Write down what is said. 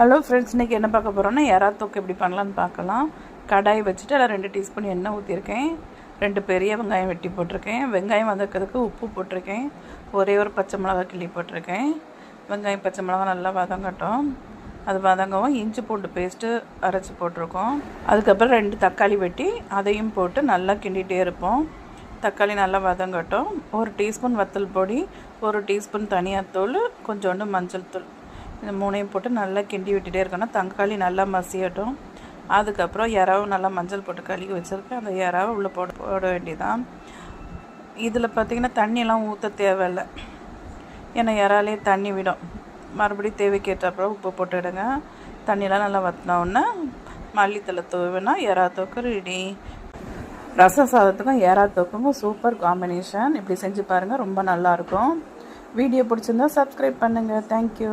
Hello friends இன்றைக்கி என்ன பார்க்க போகிறோன்னா யாரா தொக்கு எப்படி பண்ணலான்னு பார்க்கலாம். கடாய் வச்சுட்டு அதில் ரெண்டு டீஸ்பூன் எண்ணெய் ஊற்றிருக்கேன் ரெண்டு பெரிய வெங்காயம் வெட்டி போட்டிருக்கேன். வெங்காயம் வதக்கிறதுக்கு உப்பு போட்டிருக்கேன். ஒரே ஒரு பச்சை மிளகா கிள்ளி போட்டிருக்கேன். வெங்காயம் பச்சை மிளகா நல்லா வதங்கட்டும். அது வதங்கவும் இஞ்சி பூண்டு பேஸ்ட்டு அரைச்சி போட்டிருக்கோம். அதுக்கப்புறம் ரெண்டு தக்காளி வெட்டி அதையும் போட்டு நல்லா கிண்டிகிட்டே இருப்போம். தக்காளி நல்லா வதங்கட்டும். ஒரு டீஸ்பூன் வத்தல் பொடி ஒரு டீஸ்பூன் தனியாத்தூள் கொஞ்சோண்டு மஞ்சள் தூள். இந்த மூணையும் போட்டு நல்லா கிண்டி விட்டுட்டே இருக்கணும். தக்காளி நல்லா மசியட்டும். அதுக்கப்புறம் இறாவும் நல்லா மஞ்சள் போட்டு கழுவி வச்சுருக்கேன். அந்த இறாவை உள்ளே போட போட வேண்டியதான் இதில் பார்த்திங்கன்னா தண்ணியெல்லாம் ஊற்ற தேவையில்லை. ஏன்னா இறாலே தண்ணி விடும். மறுபடியும் தேவைக்கேற்றப்பறம் உப்பு போட்டுவிடுங்க தண்ணியெலாம் நல்லா வற்றினோடனே மல்லித்தலை தூவினா எறா தோக்கு ரெடி ரசம் சாதத்துக்கும் ஏறா தொக்குக்கும் சூப்பர் காம்பினேஷன் இப்படி செஞ்சு பாருங்கள் ரொம்ப நல்லாயிருக்கும் வீடியோ பிடிச்சிருந்தா சப்ஸ்கிரைப் பண்ணுங்கள் தேங்க்யூ